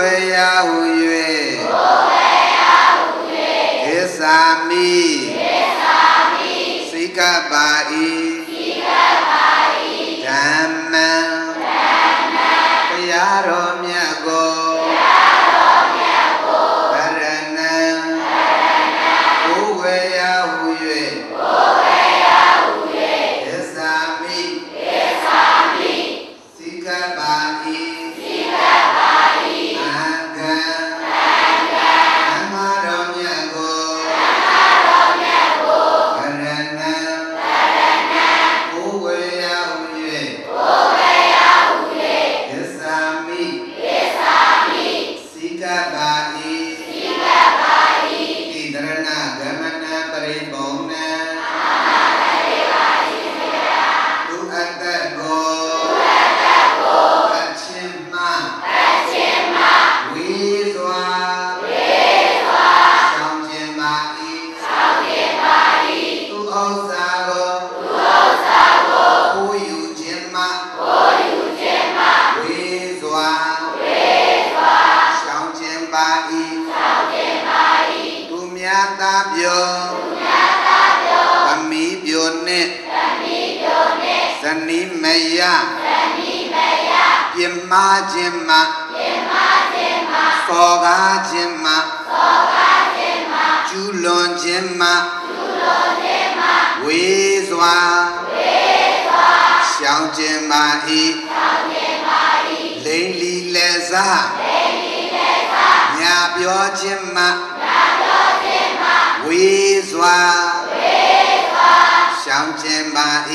ကိုယ်ွယ်ရာဟု၍ကိသာမိစိကပါ င်းမာခြင်းမစောကားခြင်းမကျူးလွန်ခြင်းမဝေစွာရှောင်ခြင်းပါ၏လိမ့်လီလက်စားညာပြောခြင်းမဝေစွာရှောင်ခြင်းပါ၏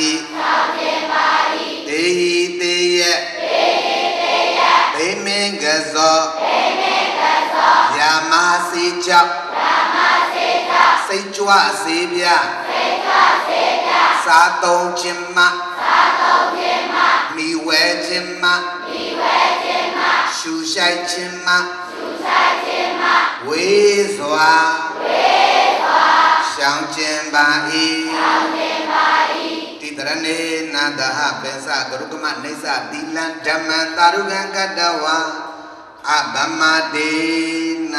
တေဟိတေယ စီကြောင့်စိတ်ကြွစေပြစာတုံးခြင်းမမိဝဲခြင်းမရှူရှိုက်ခြင်းမဝေစွာရှောင်ခြင်းပါ၏တိတရဏေနန္ဒဟပေသဂရုကမနေသသီလံဓမ္မံတာရုကံကတဝါအဗမတေန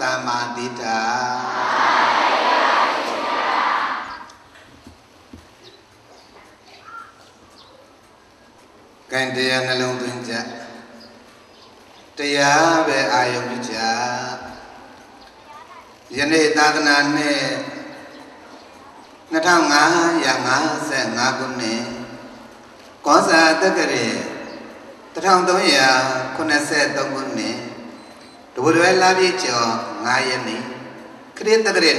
တမတိတာကံတရားနှလုံးသွင်းကြတရားပဲအာယုံပြုကြယနေ့သာသနာနှစ်2555ခုနှစ်ကောဇာတက္ကရေ1383ခုနှစ် ဒဝရဝဲလာပြည့်ကျော်9ရက်နေ့ခရစ်တက္ကရေ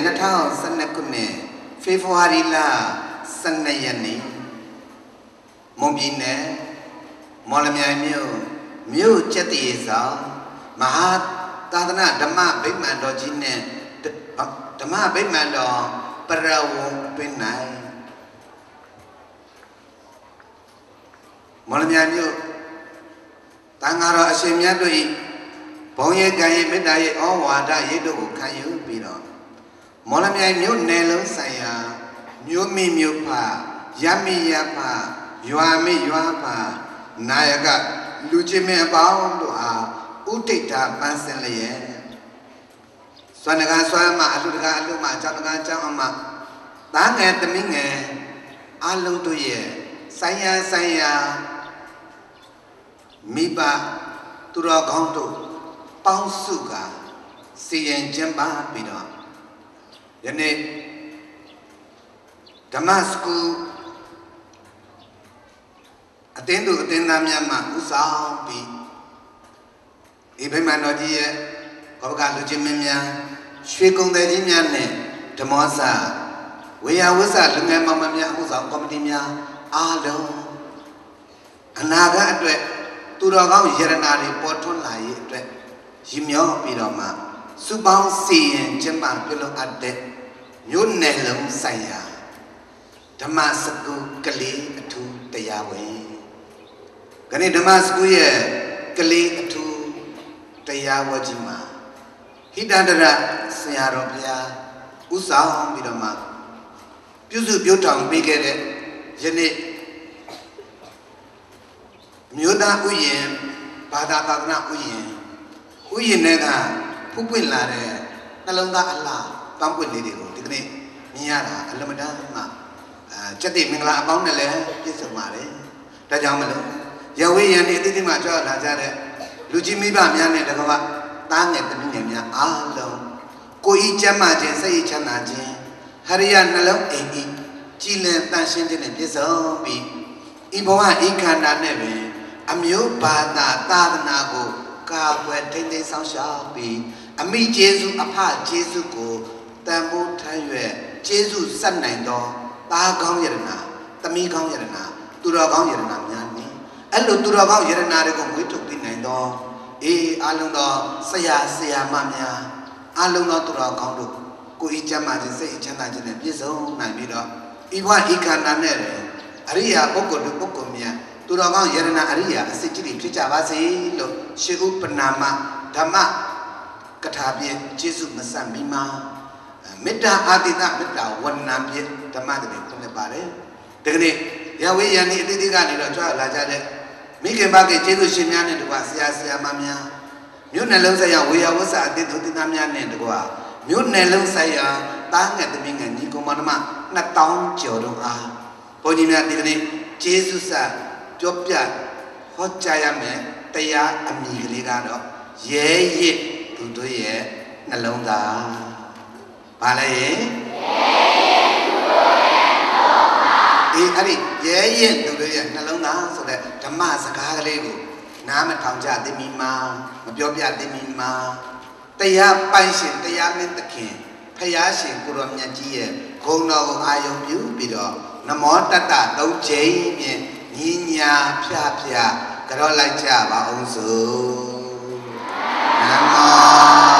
2012ခုနှစ်ဖေဖော်ဝါရီလ12ရက်နေ့မွန်ပြည်နယ်မော်လမြိုင်မြို့မြို့ကျက်တည်ဆောင်မဟာသာသနာဓမ္မဗိမာန်တော်ကြီးနဲ့ဓမ္မဗိမာန်တော်ပရဝုံအတွင်း၌မော်လမြိုင်မြို့တန်ဃာတော်အရှင်မြတ်တို့၏ ဘုံရဲ့ကံရဲ့မေတ္တာရဲ့ဩဝါဒရိတ်တို့ကိုခံယူပြီးတော့မော်လမြိုင်မြို့နယ်လုံးဆိုင်ရာမြို့မိမြို့ဖရမိရဖရွာမိရွာဖနာယကလူချင်းမင်းအပေါင်းတို့အားဥဒိဋ္ဌပန်းစင်လျက်စွမ်းတကားစွမ်းမအလူတကားအလူမအကြောင်းတကားအကြောင်းအမသားငယ်သမီးငယ်အလုံးတို့ရဲ့ဆိုင်ရာဆိုင်ရာမိဘသူတော်ကောင်းတို့ ပေါင်းစုကစီရင်ကျင်းပပြီးတော့ယနေ့ဓမ္မစကူအတင်းသူအတင်းသားများမှဥဆောင်ပြီးဒီဗိမာန်တော်ကြီးရဲ့ဘောကလူချင်းမင်းများရွှေကုံတယ်ကြီးများနဲ့ဓမ္မောစာဝေယဝဆလူငယ်မောင်မများဥဆောင်ကော်မတီများအားလုံးအနာဂတ်အတွက်သူတော်ကောင်းယရနာတွေပေါ်ထွန်းလာရေးအတွက် ရည်မြော့ပြီးတော့မှစုပေါင်းစီရင်ကျင်းပပြုလုပ်အပ်တဲ့မြို့နယ်လုံးဆိုင်ရာဓမ္မစကူကလေးအထူးတရားဝင်ခဏဓမ္မစကူရဲ့ကလေးအထူးတရားဝကြီးမှာဟိတန္တရဆရာတော်ဘုရားဥဆောင်ပြီးတော့မှပြုစုပြုထောင်ပေးခဲ့တဲ့ယနေ့မြို့သားဥယျင်ဘာသာသာသနာဥယျင် ဥယျင်တွေကဖုပွင့်လာတဲ့နှလုံးသားအလားပန်းပွင့်လေးတွေကိုဒီကနေ့မြင်ရတာအလမတန်းမှအဲစက်တိမင်္ဂလာအပေါင်းနဲ့လည်းပြည့်စုံပါတယ်ဒါကြောင့်မလို့ရဝေးရန်ဒီအတိအမှကြောက်လာကြတဲ့လူကြီးမိဘများနဲ့တကဘာသားငယ်သမီးငယ်များအားလုံးကိုယ်ဤကျမ်းမာခြင်းစိတ်ဤချမ်းသာခြင်းဟရိယနှလုံးအိမ်ဤကြည်လင်တန်ရှင်းခြင်းနဲ့ပြည့်စုံပြီးဤဘဝဤခန္ဓာနဲ့ပင်အမျိုးဘာသာသာသနာကို ကာကွယ်ထိန်းသိမ်းဆောင်ရှောက်ပြီးအမိကျေးဇူးအဖကျေးဇူးကိုတန်ဖိုးထမ်းရွယ်ကျေးဇူးဆက်နိုင်သောသားကောင်းယရနာသမီးကောင်းယရနာသူတော်ကောင်းယရနာများနေအဲ့လိုသူတော်ကောင်းယရနာတွေကိုမွေးထုတ်ပြီးနိုင်သောအေးအလုံးသောဆရာဆရာမများအလုံးသောသူတော်ကောင်းတို့ကိုယ်ဤချမ်းသာခြင်းစိတ်ဤချမ်းသာခြင်းနဲ့ပြည့်စုံနိုင်ပြီးတော့ဤဘဝဤခန္ဓာနဲ့အရိယာပုဂ္ဂိုလ်တို့ပုဂ္ဂိုလ်များ သူတော်ကောင်းယရနာအရိယာအစစ်ကြီးဖြစ်ကြပါစေလို့ရှေဥပနာမဓမ္မကထာပြည့်ကျေးဇူးမဆတ်မိမှာမေတ္တာအာတိတမေတ္တာဝဏ္ဏပြည့်ဓမ္မတည်းဖွင့်ပါတယ်ဒီကနေ့ရဝေးယန္တိအတိတ်ကနေတော့ကြွလာကြတဲ့မိခင်ဘာကကျေးဇူးရှင်များနဲ့တကွာဆရာဆရာမများမြို့နယ်လုံးဆိုင်ရာဝေယဝဆအတိတ်သူတိသားများနဲ့တကွာမြို့နယ်လုံးဆိုင်ရာတားငယ်သမီးငယ်ညီကောင်မတော်2000ကျော်တို့အားဘုန်းကြီးများဒီကနေ့ကျေးဇူးဆက် ပြောပြဟောကြားရမယ်တရားအမိကလေးကတော့ရဲရစ်သူတို့ရဲ့နှလုံးသားဘာလဲရဲရစ်သူတို့ရဲ့နှလုံးသားဒီအဲ့ဒီရဲရစ်သူတို့ရဲ့နှလုံးသားဆိုတဲ့ဓမ္မစကားကလေးကိုနားမထောင်ကြသိမိမှာမပြောပြသိမိမှာတရားပိုင်ရှင်တရားမင်းသခင်ဖယားရှင်ကိုရောမြတ်ကြီးရဲ့ဂုဏ်တော်ကိုအာယုံပြုပြီးတော့နမောတတ္တသုံးချိန်ဖြင့် ညီညာဖြာဖြာကြောလိုက်ကြပါအောင်စို့နမော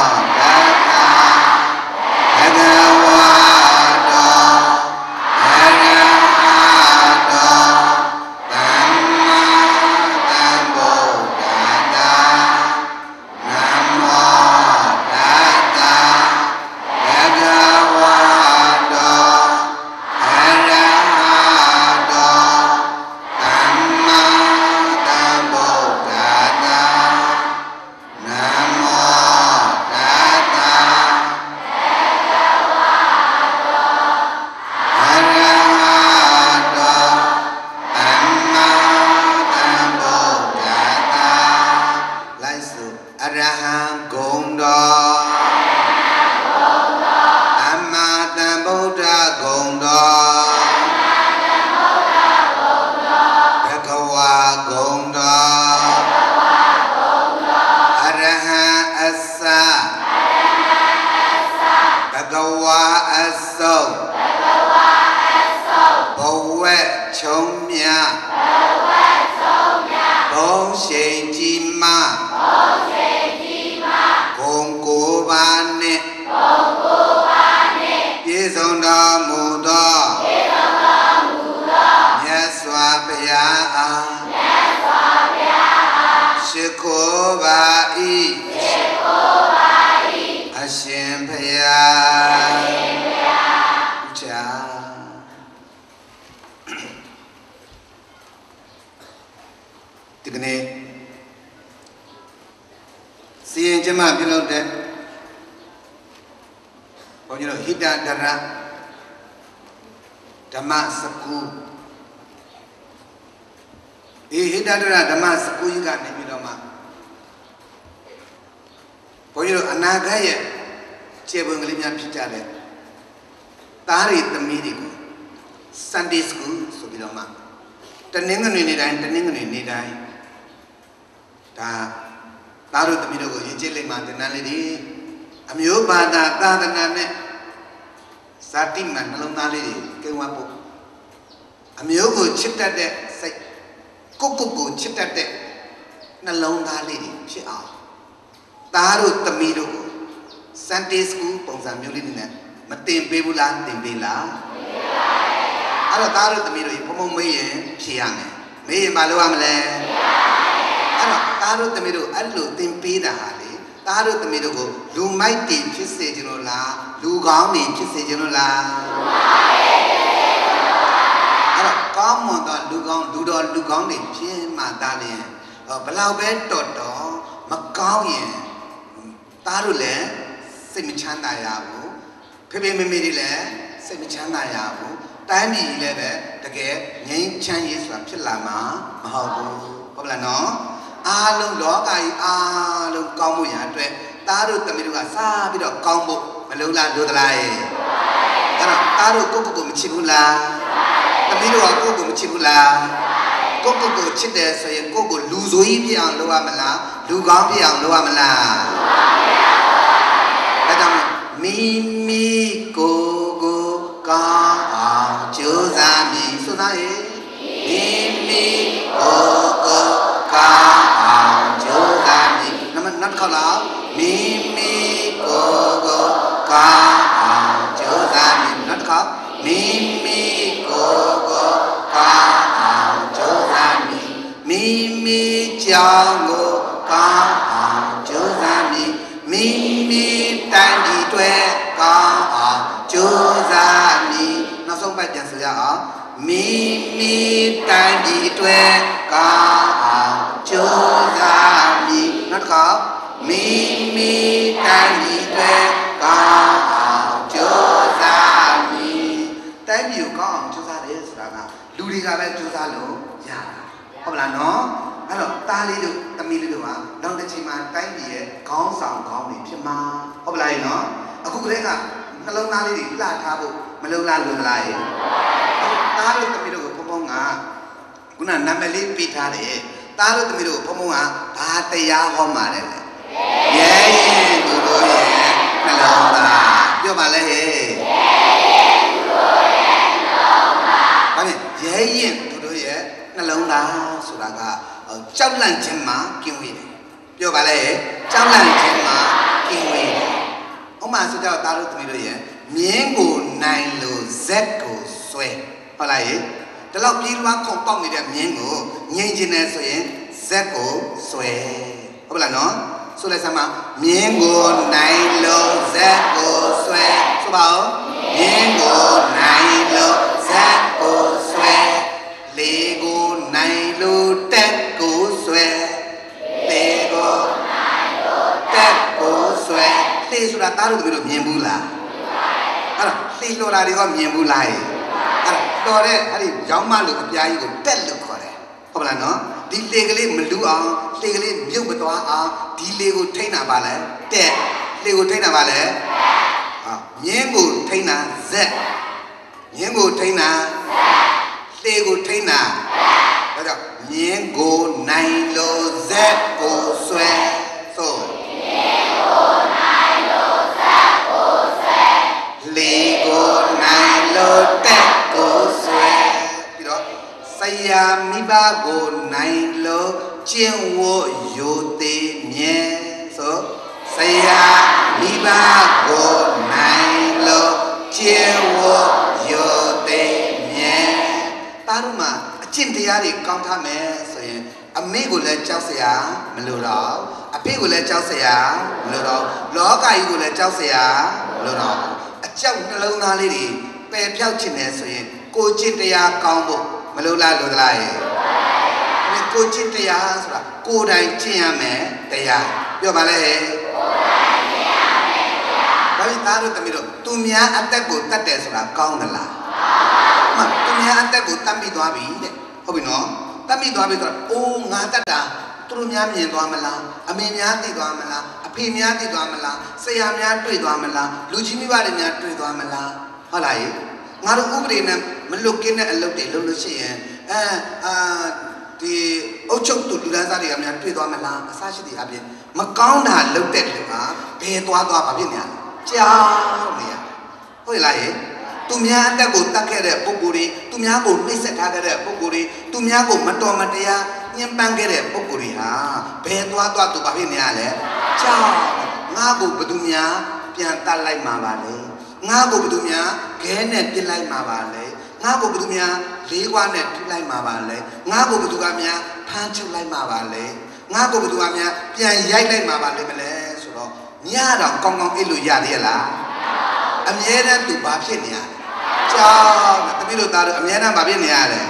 ရှိခိုးပါ၏အရှင်ဘုရားချာဒီကနေ့စီရင်ကျမပြုလုပ်တဲ့ဘုန်းကြီးတို့ဟိတတရဓမ္မစကူဒီဟိတတရဓမ္မစကူကြီးကနေပြီးတော့မှဘု န်းကြီးတို့အနာဂတ်ရဲ့ခြေပွင့်ကလေးများဖြစ်ကြတဲ့သားရီသမီးတွေကို Sunday School ဆိုပြီးတော့မှတနင်္ဂနွေနေ့တိုင်းတနင်္ဂနွေနေ့တိုင်းဒါသားတို့သမီးတို့ကိုရည်ကျက်လိမ့်မှာတင်တန်းလေးတွေအမျိုးဘာသာသာသနာနဲ့ဇာတိမှန်နှလုံးသားလေးတွေကိန်းဝတ်ဖို့အမျိုးကိုချစ်တတ်တဲ့စိတ်ကိုကိုကိုချစ်တတ်တဲ့နှလုံးသားလေးတွေဖြစ်အောင် သားတို့သမီးတို့ကို Sunday school ပုံစံမျိုးလေးနဲ့မတင်ပေးဘူးလားတင်ပေးလားအဲ့တော့သားတို့သမီးတို့ဘုံဘုံမေးရင်ဖြေရမယ်မေးရင်မလုပ်ရမလဲအဲ့တော့သားတို့သမီးတို့အဲ့လိုတင်ပေးတာဟာလေသားတို့သမီးတို့ကိုလူမိုက်တင်ဖြစ်စေခြင်းလို့လားလူကောင်းနေဖြစ်စေခြင်းလို့လားအဲ့တော့ကောင်းမွန်သောလူကောင်းလူတော်လူကောင်းတွေဖြစ်မှသားလျင်ဘလောက်ပဲတော်တော်မကောင်းရင် သားတို့လည်းစိတ်မချမ်းသာရဘူးဖေဖေမေမေတွေလည်းစိတ်မချမ်းသာရဘူးတိုင်းပြည်လည်းပဲတကယ်ငြိမ်းချမ်းရေးဆိုတာဖြစ်လာမှာမဟုတ်ဘူးဟုတ်ပါလားနော်အားလုံးလောကကြီးအားလုံးကောင်းမှုရအတွက်သားတို့သမီးတို့ကစားပြီးတော့ကောင်းဖို့မလုပ်လားလို့သလားရဲ့အဲ့တော့သားတို့ကိုယ့်ကိုယ်ကိုမချစ်ဘူးလားသမီးတို့ကကိုယ့်ကိုယ်မချစ်ဘူးလားကိုယ့်ကိုယ်ကိုချစ်တယ်ဆိုရင်ကိုယ့်ကိုလူဆိုကြီးဖြစ်အောင်လုပ်ရမလားလူကောင်းဖြစ်အောင်လုပ်ရမလားဒါ ကြောင့်မိမိကိုယ်ကိုကောင်းအောင်ကြိုးစားမည်ဆိုသားရဲ့မိမိကိုယ်ကိုကောင်းအောင်ကြိုးစားမည်နမနောက်တစ်ခေါက်လောက်မိမိကိုယ်ကိုကောင်းအောင်ကြိုး ဒီတွေကောင်းအောင်ကြိုးစားမည်နောက်ဆုံးပတ်ပြန်ဆိုရအောင်မိမိတိုင်းဒီတွေကောင်းအောင်ကြိုးစားမည်နောက်တစ်ခါမိမိတိုင်းဒီတွေကောင်းအောင်ကြိုးစားမည်တိုင်းပြည်ကိုကောင်းအောင်ကြိုးစားတယ်ဆိုတာကလူတွေကပဲကြိုးစားလို့ရတာဟုတ်ပါလားနော်အဲ့တော့သားလေးတို့သမီးလေးတို့ဟာ နောက်တစ်ချိန်မှာတိုင်းပြည်ရဲ့ခေါင်းဆောင်ခေါင်းတွေဖြစ်မှာဟုတ်ပါလားနော်အခုကလေးကနှလုံးသားလေးတွေလှထားဖို့မလုံလားလို့လားရဲ့သားတို့သမီးတို့ကိုဘုံဘုံကခုနနာမည်လေးပေးထားတယ်သားတို့သမီးတို့ကိုဘုံဘုံကဘာတရားဟောမှာလဲရဲရင်သူတို့ရဲ့နှလုံးသားပြောပါလေဟဲ့ဘာလဲရဲရင်သူတို့ရဲ့နှလုံးသားဆိုတာကကြောက်လန့်ခြင်းမှာကင်းဝေးတယ် ပြောပါလေကြောက်လန့်ခြင်းမှာကင်းဝေးတယ်ဥမာဆိုကြတော့သားတို့သမီးတို့ရဲ့မြင်းကိုနိုင်လို့ဇက်ကိုဆွဲဟုတ်လားရေဒီလောက်ပြေးလွှားခုံပေါက်နေတဲ့မြင်းကိုငြိမ်ကျင်တယ်ဆိုရင်ဇက်ကိုဆွဲဟုတ်ပါလားနော်ဆိုလိုက်စမ်းမမြင်းကိုနိုင်လို့ဇက်ကိုဆွဲဆိုပါဦးမြင်းကိုနိုင်လို့ဇက်ကိုဆွဲလေကိုနိုင်လို့တက်ကိုဆွဲလေကိုနိုင်လို့တက်ကိုဆွဲ လေဆိုတာတားလို့တို့မြင်ဘူးလားအဲ့တော့လေလော်တာတွေကမြင်ဘူးလားအဲ့တော့တော်တဲ့အဲ့ဒီရောင်းမလို့အပြားကြီးကိုတက်လို့ခေါ်တယ်ဟုတ်ပါလားနော်ဒီလေကလေးမလူအောင်လေကလေးမြုပ်မသွားအောင်ဒီလေကိုထိန်းတာပါလဲတက်လေကိုထိန်းတာပါလဲဟာမြင်းကိုထိန်းတာဇက်မြင်းကိုထိန်းတာဇက်လေကိုထိန်းတာဒါကြောင့်မြင်းကိုနိုင်လို့ဇက်ကိုဆွဲဆို လေကိုနိုင်လို့တက်ကိုဆွဲပြီးတော့ဆရာမိဘကိုနိုင်လို့ကျင့်ဝတ်ရိုသေမြဲဆိုဆရာမိဘကိုနိုင်လို့ကျင့်ဝတ်ရိုသေမြဲတားတို့မှာအကျင့်တရားတွေကောင်းထားမယ်ဆိုရင်အမေကိုလည်းကြောက်စရာမလိုတော့အဖေကိုလည်းကြောက်စရာမလိုတော့လောကကြီးကိုလည်းကြောက်စရာမလိုတော့အ ကြောက်နှလုံးသားလေးတွေပယ်ဖြောက်ခြင်းနဲ့ဆိုရင်ကိုကျင့်တရားကောင်းဖို့မလိုလားလိုသလားရဲ့ဒီကိုကျင့်တရားဆိုတာကိုယ်တိုင်ကျင့်ရမယ်တရားပြောပါလေဘာလို့သားတို့တမီးတို့သူများအသက်ကိုတတ်တယ်ဆိုတာကောင်းသလားမှသူများအသက်ကိုတတ်ပြီးသွားပြီတဲ့ဟုတ်ပြီနော်တတ်ပြီးသွားပြီဆိုတော့အိုးငါတတ်တာသူတို့များမြင်သွားမလားအမေများသိသွားမလားအ ဖေများသိသွားမလားဆရာများတွေ့သွားမလားလူကြီးမိဘတွေများတွေ့သွားမလားဟုတ်လားယေငါတို့ဥပဒေနဲ့မလွတ်ကင်းတဲ့အလုပ်တွေလုပ်လို့ရှိရင်အဲအာဒီအုတ်ချုပ်သူလူသားသားတွေကများတွေ့သွားမလားအစရှိတဲ့အပြင်မကောင်းတာလုပ်တဲ့လူဟာဘယ်သွားသွားဘာဖြစ်နေရလဲကြောက်နေရဟုတ်လားယေသူများအသက်ကိုတတ်ခဲ့တဲ့ပုဂ္ဂိုလ်တွေသူများကိုနှိမ့်ဆက်ထားခဲ့တဲ့ပုဂ္ဂိုလ်တွေသူများကိုမတော်မတရား ညှဉ်းပန်းခဲ့တဲ့ပုဂ္ဂိုလ်တွေဟာဘယ်သွားသွားသူဘာဖြစ်နေရလဲကြောက်ငါကိုဘယ်သူများပပြန်တတ်လိုက်မှာပါလေငါကိုဘယ်သူများခဲနဲ့ပြစ်လိုက်မှာပါလေငါကိုဘယ်သူများလေးခွားနဲ့ထိလိုက်မှာပါလေငါကိုဘယ်သူကများဖမ်းချုပ်လိုက်မှာပါလေငါကိုဘယ်သူကများပြန်ရိုက်လိုက်မှာပါလေမလဲဆိုတော့ညတော့ကောင်းကောင်းအိတ်လို့ရသေးရလားအမြဲတမ်းသူဘာဖြစ်နေရလဲကြောက်တယ်တပည့်တို့သားတို့အမြဲတမ်းဘာဖြစ်နေရလဲ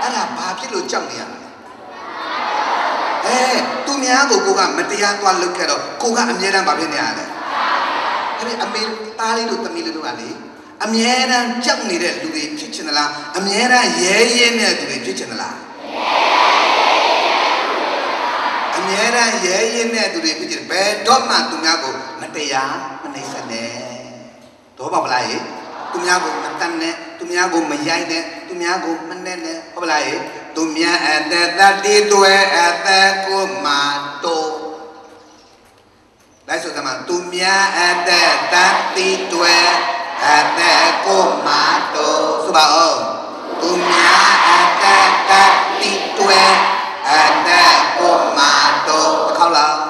အဲ့ဒါဘာဖြစ်လို့ကြောက်နေရလဲ အဲသူများကိုကိုကမတရားသွားလုပ်ခဲ့တော့ကိုကအမြဲတမ်းဘာဖြစ်နေရလဲအဲ့ဒီအမေသားလေးတို့သမီးလေးတို့ကလေအမြဲတမ်းကြောက်နေတဲ့လူတွေဖြစ်ချင်သလားအမြဲတမ်းရဲရဲနေတဲ့လူတွေဖြစ်ချင်သလားအမြဲတမ်းရဲရဲနေတဲ့သူတွေဖြစ်ချင်ဘယ်တော့မှသူများကိုမတရားမနှိမ့်ဆက်နဲ့တော့ပါဗလားရေသူများကိုမတတ်နဲ့သူများကိုမရိုက်နဲ့သူများကိုမနဲ့နဲ့ဟုတ်ပါလားရေ သူများအသက်တတိတွဲအသက်ကိုမာတိုးလိုက်ဆိုသမားသူများအသက်တတိတွဲအသက်ကိုမာတိုးဆိုပါဦးသူများအသက်တတိတွဲအသက်ကိုမာတိုးတစ်ခေါက်လောက်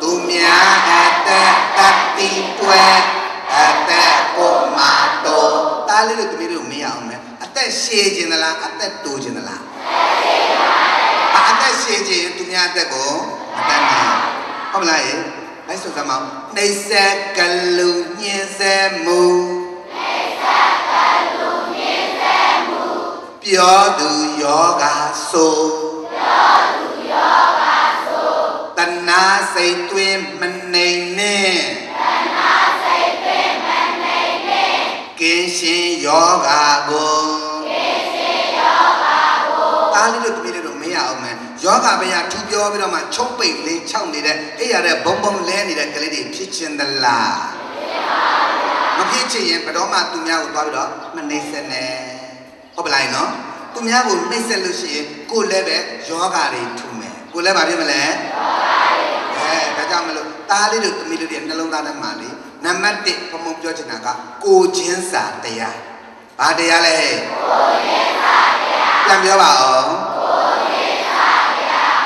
သူများအသက်တတိတွဲအသက်ကိုမာတိုးတားလေးတို့တမီးတို့မရအောင်မယ်အသက်ရှည်ခြင်းသလားအသက်တိုးခြင်းသလား အသက်ရှည်ခြင်းသူများအသက်ကိုမတတ်နိုင်ဟုတ်မလားရေလိုက်ဆိုသမောင်းနှိမ့်ဆက်ကလူညင်းဆဲမှုနှိမ့်ဆက်ကလူညင်းဆဲမှုပြောသူယောဂဆိုပြောသူယောဂဆိုတဏှာစိတ်တွင်မနေနဲ့တဏှာစိတ်တွင်မနေနဲ့ကင်းရှင်ယောဂကိုကင်းရှင်ယောဂ ကိုတားလေးတို့တမီးတို့မရအောင်မယ်ယောဂဗျာထူပြောပြီးတော့မှချုံပိတ်လေးခြောက်နေတဲ့အဲ့ရတဲ့ဘုံဘုံလဲနေတဲ့ကလေးတွေဖြစ်ချင်သလားမဖြစ်ချင်ရင်ဘယ်တော့မှသူများကိုသွားပြီးတော့မနှိမ့်ဆက်နဲ့ဟုတ်ပလားနော်သူများကိုနှိမ့်ဆက်လို့ရှိရင်ကိုယ်လည်းပဲယောဂတွေထူမယ်ကိုယ်လည်းမဖြစ်မလဲယောဂတွေအဲဒါကြောင့်မလို့တားလေးတို့သမီးတို့တွေနှလုံးသားထဲမှာလေနံပါတ်1ဘုံဘုံပြောချင်တာကကိုချင်းစာတရား ဘာတရားလဲကိုချင်းစာတရားပြန်ပြောပါအောင်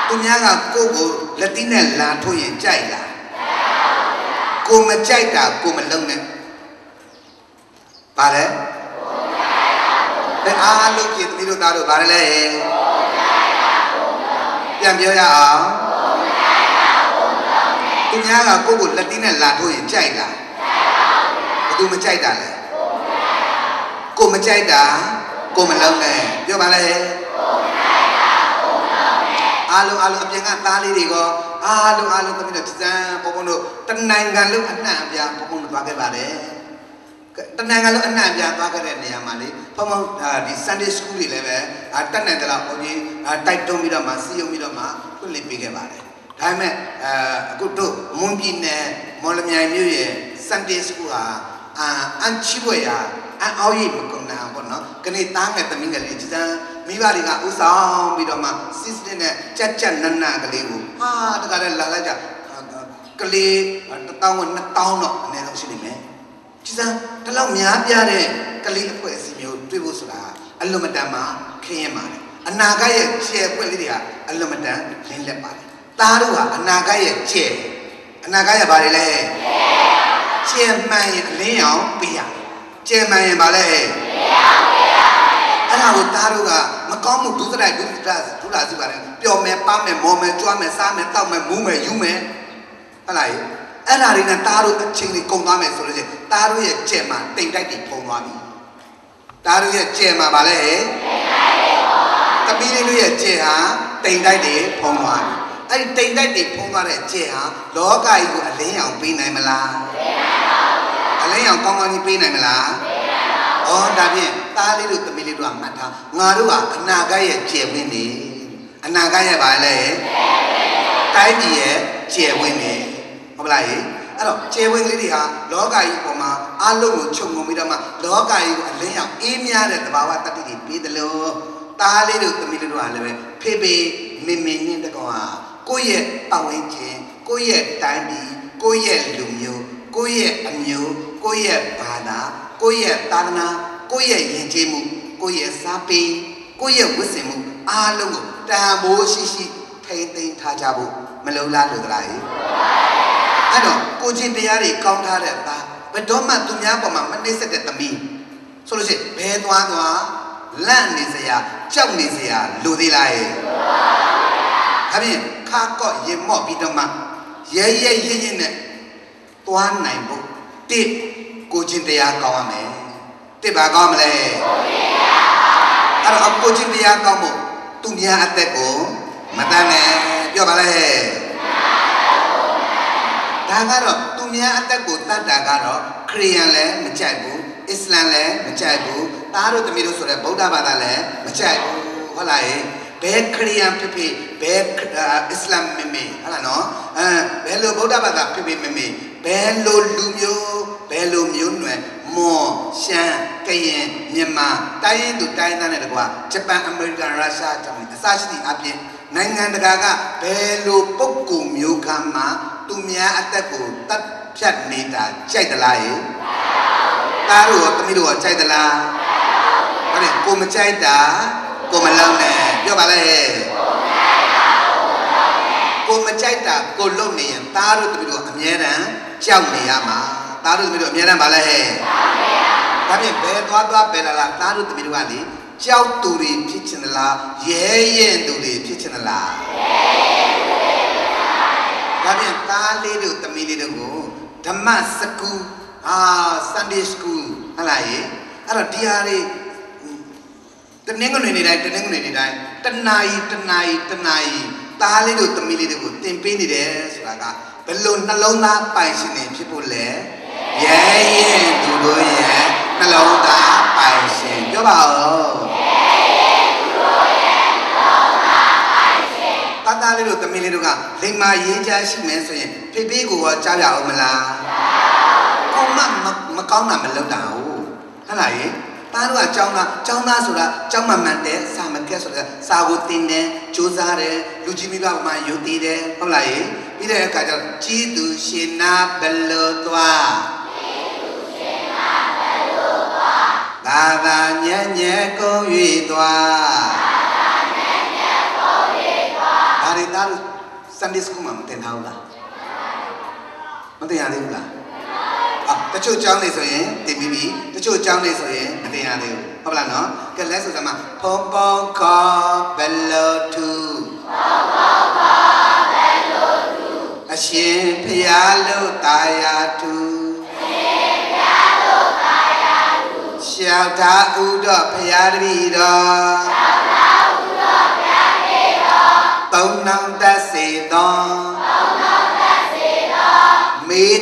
သူများကကိုယ့်ကိုလက်တိနဲ့လာထုတ်ရင်ကြိုက်လားကိုမကြိုက်တာကိုမလုံနဲ့ပါလေဘယ်အားလို့ကြည့်သမီးတို့သားတို့ဗါရလဲပြန်ပြောရအောင်သူများကကိုယ့်ကိုလက်တိနဲ့လာထုတ်ရင်ကြိုက်လားဘယ်သူမကြိုက်တာလဲ ကိုမကြိုက်တာကိုမလုံနဲ့ပြောပါလေအားလုံးအားလုံးအပြင်ကသားလေးတွေကအားလုံးအားလုံးသမီးတို့ဒီစံပုံပုံတို့တနိုင်ငံလုံးအနှံ့အပြားပုံပုံတို့သွားခဲ့ပါတယ်တနိုင်ငံလုံးအနှံ့အပြားသွားခဲ့တဲ့နေရာမှာလေပုံပုံဒီ Sunday School တွေလည်းပဲတက်နိုင်တဲ့လောက်ဘုန်းကြီးတိုက်တွန်းပြီးတော့မှစီယုံပြီးတော့မှဖွင့်လှစ်ပေးခဲ့ပါတယ်ဒါပေမဲ့အဲအခုတို့မွန်ပြည်နယ်မော်လမြိုင်မြို့ရဲ့ Sunday School ဟာအာအန်ချီဘွေရာ အန်အော်ရီမကုန်နိုင်ဘူးနော်ခဏသားငယ်သမီးငယ်လေးဒီစံမိဘတွေကဥဆောင်ပြီးတော့မှစစ်စစ်နဲ့ကြက်ကြက်နက်နက်ကလေးကိုဟာတခါတည်းလာလိုက်ကြကလေး1000ဝ2000တော့အနည်းဆုံးရှိနေမယ်ဒီစံဒီလောက်များပြတဲ့ကလေးအဖွဲ့အစည်းမျိုးတွေ့ဖို့ဆိုတာအလွန်မတန်မှခင်းရမှာလေအနာဂတ်ရဲ့ကျယ်ပွင့်လေးတွေဟာအလွန်မတန်လင်းလက်ပါတယ်သားတို့ဟာအနာဂတ်ရဲ့ကျယ်အနာဂတ်ရဲ့ဘာတွေလဲကျယ်မှန်ရင်အလင်းအောင်ပေးရ ကျယ်မှန်ရင်ဘာလဲပေးရပေးရအဲ့ဒါကိုသားတို့ကမကောင်းမှုဒုစရိုက်ဒုစရဒုလာစီပါတယ်ပျော်မယ်ပါမယ်မော်မယ်ကြွားမယ်စားမယ်တောက်မယ်မူးမယ်ယူမယ်ဟုတ်လားအဲ့ဒါတွေနဲ့သားတို့အချိန်လေးကုန်သွားမယ်ဆိုလို့ချင်းသားတို့ရဲ့ကြက်မှာတိမ်တိုက်တွေဖုံသွားပြီသားတို့ရဲ့ကြက်မှာဗာလဲတိမ်တိုက်တွေဖုံသွားတပီးလေးတို့ရဲ့ကြက်ဟာတိမ်တိုက်တွေဖုံသွားပြီအဲ့ဒီတိမ်တိုက်တွေဖုံသွားတဲ့ကြက်ဟာလောကကြီးကိုအလင်းရောင်ပေးနိုင်မလားပေးနိုင်ပါဘူးအ လင်းရောင်ကောင်းကောင်းကြီးပေးနိုင်မလားပေးနိုင်ပါဘူးဩဒါဖြင့်သားလေးတို့သမီးလေးတို့ကမှတ်ထားငါတို့ကအနာဂတ်ရဲ့ကျယ်ဝင်းနေအနာဂတ်ရဲ့ဗာလဲတိုင်းပြည်ရဲ့ကျယ်ဝင်းနေဟုတ်ပလားဟိအဲ့တော့ကျယ်ဝင်းကလေးတွေဟာလောကကြီးပေါ်မှာအလုံးကိုခြုံငုံပြီးတော့မှလောကကြီးကိုအလင်းရောက်အေးမြတဲ့တဘာဝတတ္တိတွေပေးတယ်လို့သားလေးတို့သမီးလေးတို့ဟာလည်းပဲဖေဖေမင်မင်နဲ့တကောင်ဟာကိုယ့်ရဲ့ပတ်ဝန်းကျင်ကိုယ့်ရဲ့တိုင်းပြည်ကိုယ့်ရဲ့လူမျိုး ကိုယ့်ရဲ့အမျိုးကိုယ့်ရဲ့ဘာသာကိုယ့်ရဲ့သာသနာကိုယ့်ရဲ့ယဉ်ကျေးမှုကိုယ့်ရဲ့စားပေကိုယ့်ရဲ့ဝတ်ဆင်မှုအားလုံးကိုတန်ဖိုးရှိရှိထိမ့်သိမ်းထားကြဖို့မလုံလားလို့သလားဟိအဲ့တော့ကိုချင်းတရားတွေကောင်းထားတဲ့သားဘယ်တော့မှသူများပေါ်မှာမနှိမ့်ဆက်တဲ့သမီးဆိုလို့ရှိရင်ဘဲသွားသွားလန့်နေစရာကြောက်နေစရာလိုသေးလားရဲ့ဒါဖြင့်ခါကော့ရင်မော့ပြီးတော့မှရဲရဲရင့်ရင့်နဲ့ သွားနိုင်ဖို့တစ်ကိုချင်းတရားကောင်းရမယ်တစ်ပါကောင်းမလဲအဲ့တော့ကိုချင်းတရားကောင်းဖို့သူများအသက်ကိုမတတ်နဲ့ပြောပါလေဒါကတော့သူများအသက်ကိုတတ်တာကတော့ခရိယန်လည်းမကြိုက်ဘူးအစ္စလမ်လည်းမကြိုက်ဘူးသားတို့သမီးတို့ဆိုတဲ့ဗုဒ္ဓဘာသာလည်းမကြိုက်ဘူးဟုတ်လား ဘယ်ခရိယန်ဖြစ်ဖြစ်ဘယ်အစ္စလမ်မမေဟုတ်လားနော်အဲဘယ်လိုဗုဒ္ဓဘာသာဖြစ်ဖြစ်မမေဘယ်လိုလူမျိုးဘယ်လိုမျိုးနွယ်မွန်ရှမ်းကရင်မြန်မာတိုင်းရင်းသူတိုင်းသားနဲ့တကွာဂျပန်အမေရိကန်ရုရှားဂျာမနီအစရှိသည့်အပြင်နိုင်ငံတကာကဘယ်လိုပုံကူမျိုးကမှသူများအသက်ကိုတတ်ဖြတ်နေတာကြိုက်သလားယေသားတို့ရောသမီးတို့ရောကြိုက်သလားဟုတ်တယ်ကိုမကြိုက်တာကိုမလုံးနဲ့ ပြောပါလေကိုမကြိုက်တာကိုလုံနေရင်သားတို့သမီးတို့အမြဲတမ်းကြောက်နေရမှာသားတို့သမီးတို့အမြဲတမ်းပါလဲဟဲ့ဒါဖြင့်ဘယ်သွားသွားဘယ်လာလာသားတို့သမီးတို့ကလေကြောက်သူတွေဖြစ်ချင်သလားရဲရဲသူတွေဖြစ်ချင်သလားဒါဖြင့်သားလေးတို့သမီးလေးတို့ကိုဓမ္မစကူအာ Sunday school ဟလာရေအဲ့တော့ဒီဟာတွေတနင်္ဂနွေနေ့တိုင်းတနင်္ဂနွေနေ့တိုင်း တနာရီတနာရီတနာရီသားလေးတို့သမီးလေးတွေကိုသင်ပေးနေတယ်ဆိုတာကဘယ်လိုနှလုံးသားပိုင်ရှင်နေဖြစ်ဖို့လဲရဲရဲသူတို့ရဲ့နှလုံးသားပိုင်ရှင်ပြောပါဦးတာတာလေးတို့သမီးလေးတို့ကလိမ္မာရေးချရှိမယ်ဆိုရင်ဖေဖေကိုရောကြားရအောင်မလားကိုမမကောင်းတာမလုပ်တာဟုတ်ဟဲ့လားယေသားတို့ကကြောင်းသားကြောင်းသားဆိုတာကြောင်းမှမှန်တယ်စာမ ကက်ဆိုတာစာကိုသင်တယ်ကြိုးစားတယ်လူကြီးမိဘမှယုတ်တည်တယ်ဟုတ်လားယေပြီးတဲ့အခါကျတော့ကြီးသူရှင်နာဘလောသွားသာသာညံ့ညံ့ကုန်၍သွားဒါရီသားတို့ Sunday school မှာမတင်ထားဘူးလားမတင်ရသေးဘူးလား အာတချို့ကျောင်းနေဆိုရင်တင်ပြီးပြီတချို့ကျောင်းနေဆိုရင်မတင်ရသေးဘူးဟုတ်လားနော်ကဲလက်ဆိုစမှာဖုံဖုံခေါ်ဘယ်လိုတူဖုံဖုံခေါ်ဘယ်လိုတူအရှင်ဖျားလို့တာယာတူအရှင်ဖျားလို့တာယာတူရှောက်တာဥတော့ဖျားတပည့်တော်ရှောက်တာဥတော့ဖျားတပည့်တော်သုံးနောင်တက်စေသောသုံးနောင်တက်စေသောမေ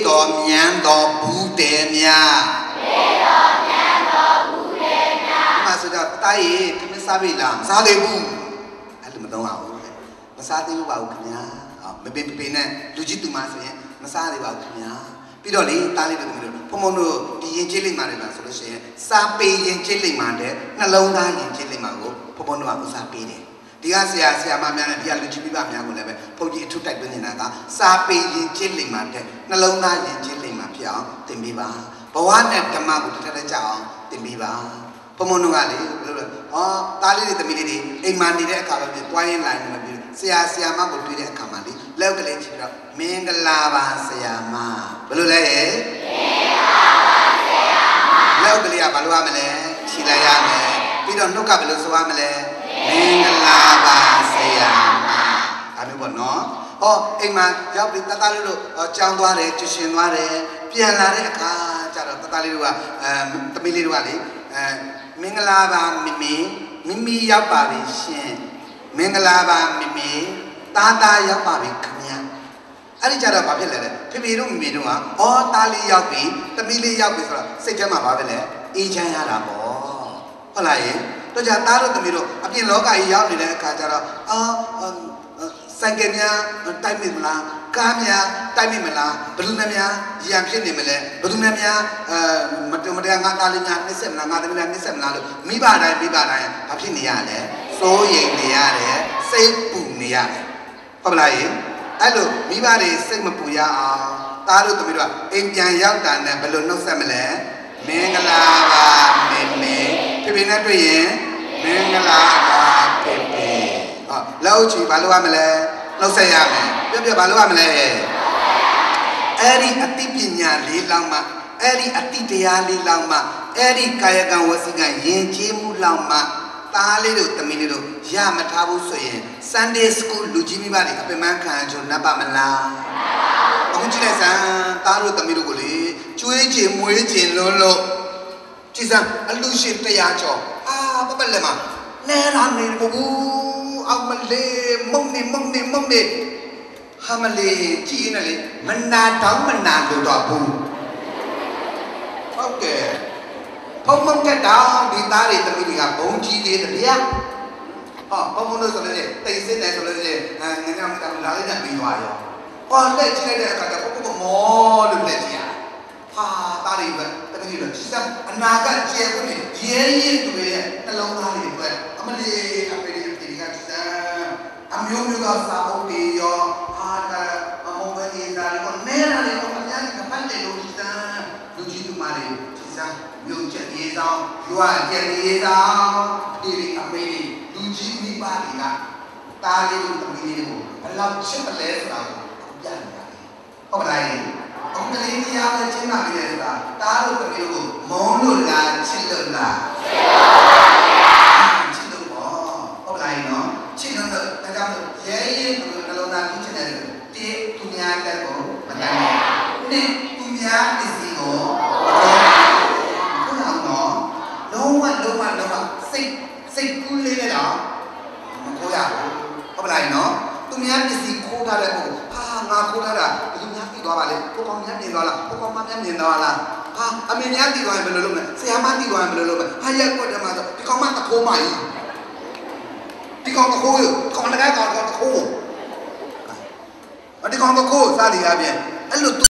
တော်မြန်းတော်ဘူးတယ်များမေတော်မြန်းတော်ဘူးတယ်များမဆိုတော့တားရေခမင်းစားပြီလားမစားသေးဘူးအဲ့လိုမသုံးအောင်မစားသေးဘူးပါဘူးခင်ဗျာမပင်ပင်နဲ့လူကြီးသူမဆိုရင်မစားသေးပါဘူးခင်ဗျာပြီးတော့လေတားလေးတို့မျိုးဖုံဖုံတို့ဒီရင်ကျေးလိမ့်မာတယ်လားဆိုလို့ရှိရင်စားပေရင်ကျေးလိမ့်မာတဲ့နှလုံးသားရင်ကျေးလိမ့်မာကိုဖုံဖုံတို့ကဥစားပေးတယ် ဒီကဆရာဆရာမများနဲ့ဒီကလူကြီးပြပများကိုလည်းပဲဘုန်းကြီးအထုတိုက်ပေးနေတာကစာပေရင်ချင်းလိမ္မာတဲ့နှလုံးသားရင်ချင်းလိမ္မာဖြစ်အောင်သင်ပေးပါဘဝနဲ့ဓမ္မကိုတစ်ထက်တစ်ကြအောင်သင်ပေးပါဘုံဘုံတို့ကလေဘယ်လိုလဲဟောသားလေးတွေသမီးလေးတွေအိမ်မှာနေတဲ့အခါပဲတွိုင်းရင်လာနေမှာပြီဆရာဆရာမကိုတွေ့တဲ့အခါမှာလေလက်ကလေးချီတော့မင်္ဂလာပါဆရာမဘယ်လိုလဲမင်္ဂလာပါဆရာမလက်ကလေးကဘာလို့ရမလဲခြိလိုက်ရမယ်ပြီးတော့နှုတ်ကဘယ်လိုဆိုရမလဲ မင်္ဂလာပါဆရာမဒါမျိုးပေါ့နော်ဟောအိမ်မှာရောက်ပြီးတတလေးတို့ကြောင်းသွားတယ်ကျရှင်သွားတယ်ပြန်လာတဲ့အခါကျတော့တတလေးတို့ကအဲတမီးလေးတို့ကလေအဲမင်္ဂလာပါမိမိမိမိရောက်ပါပြီရှင်မင်္ဂလာပါမိမိတာတာရောက်ပါပြီခင်ဗျာအဲ့ဒီကြတော့ဘာဖြစ်လဲလဲဖေဖေတို့မိမိတို့ကအော်တားလေးရောက်ပြီတမီးလေးရောက်ပြီဆိုတော့စိတ်ထဲမှာဘာပဲလဲအေးချမ်းရတာပေါ့ဟုတ်လားယေ တို့ကြသားတို့သမီးတို့အပြင်လောကကြီးရောက်နေတဲ့အခါကျတော့အော်ဆိုင်ကများတိုက်မိမလားကားများတိုက်မိမလားဘယ်သူများရံဖြစ်နေမလဲဘယ်သူများအဲမတုံမတရားငါသားလေးများနှိမ့်ဆက်မလားငါသမီးများနှိမ့်ဆက်မလားလို့မိဘတိုင်းမိဘတိုင်းဘာဖြစ်နေရလဲစိုးရိမ်နေရတယ်စိတ်ပူနေရတယ်ဟုတ်ပါလားယအဲ့လိုမိဘတွေစိတ်မပူရအောင်သားတို့သမီးတို့ကအိမ်ပြန်ရောက်တာနဲ့ဘယ်လိုနှုတ်ဆက်မလဲမင်္ဂလာပါမေမေဖေဖေနဲ့တွေ့ရင် မင်္ဂလာပါဖေဖေဟောလောက်ချီဘာလို့ရမလဲနှုတ်ဆက်ရမယ်ပြပြဘာလို့ရမလဲအဲ့ဒီအသိပညာလေးလောက်မှအဲ့ဒီအသိတရားလေးလောက်မှအဲ့ဒီကာယကံဝစီကံယဉ်ကျေးမှုလောက်မှသားလေးတို့သမီးလေးတို့ရမထားဘူးဆိုရင် Sunday School လူကြီးမိဘတွေအပင်ပန်းခံကြုံနပ်ပါမလားအခုကြည့်လိုက်စမ်းသားတို့သမီးတို့ကိုလေကျွေးချင်မွေးချင်လုံးလို့ကြည်စမ်းအလူရှင်တရားကျော် အာပပလက်မှာလဲရနေမဘူးအောင်မလေးမုံနေမုံနေမုံနေဟာမလေးကြည်နေလေမနာတောင်းမနာလို့တော့ဘူးဟုတ်ကဲ့ဘုံမုံတက်တောင်းဒီသားတွေတမီးတွေကဘုံကြီးသေးတယ်ဗျာဟောဘုံမုံလို့ဆိုလို့ရှိရင်တိတ်စစ်တယ်ဆိုလို့ရှိရင်ငါငါငါမတောင်းလာလိုက်နဲ့ပြီးသွားရောဟောလက်ကြည့်လိုက်တဲ့အခါကျဘုံဘုံမောလို့လက်ကြည့်ရ ဟာသားတွေပဲတမီးတွေစက်အနာကကျဲဖို့နေရဲရဲတွေရဲ့နှလုံးသားတွေပဲအမလေးအမေရိကန်ကစမ်းအမျိုးမျိုးသောစာအုပ်တွေရောအာတာအမောဘယ်ဒီစာတွေကိုနဲလာတယ်တော့အများကြီးကပတ်တယ်လို့ဒီစံလူကြီးသူမတွေဒီစံမြို့ချက်ရေးဆောင်ရွာချက်ရေးဆောင်ဒီလိုအမေတွေလူကြီးမိဘတွေကတားလေးတို့သမီးလေးကိုဘယ်လောက်ချစ်မလဲဆိုတာကိုပြန်နေတာဟုတ်ပါလား အခုကလေးတရားပဲချင်းလာပြီလေဆိုတာတားလို့သမီးတို့ကိုမုန်းလို့လားချစ်လို့လားချစ်လို့ပေါ့ဟုတ်လားနော်ချစ်လို့ဒါကြောင့်ရဲရဲသူနှလုံးသားကြီးချစ်တယ်တေးသူများတဲ့ကိုမတမ်းနဲ့သူများပစ္စည်းကိုဘုရားနော်လုံးဝလုံးဝလုံးဝစိတ်စိတ်ကူးလေးနဲ့တော့မကိုရဘူးဟုတ်ပါလားနော်သူများပစ္စည်းခိုးထားတဲ့ပုဂ္ဂိုလ်ဟာငါခိုးထားတာဘယ်သူများ သိသွားပါလဲကိုကောင်များမြင်သွားလားကိုကောင်မများမြင်သွားလားဟာအမေများသိသွားရင်ဘယ်လိုလုပ်မလဲဆရာမသိသွားရင်ဘယ်လိုလုပ်မလဲဟာရက်ကွက်တယ်မှာဆိုဒီကောင်မတခိုးမကြီးဒီကောင်တခိုးရကောင်တကယ်ကောင်ကောင်တခိုးအဒီကောင်တခိုးစားရရပြန်အဲ့လိုသူ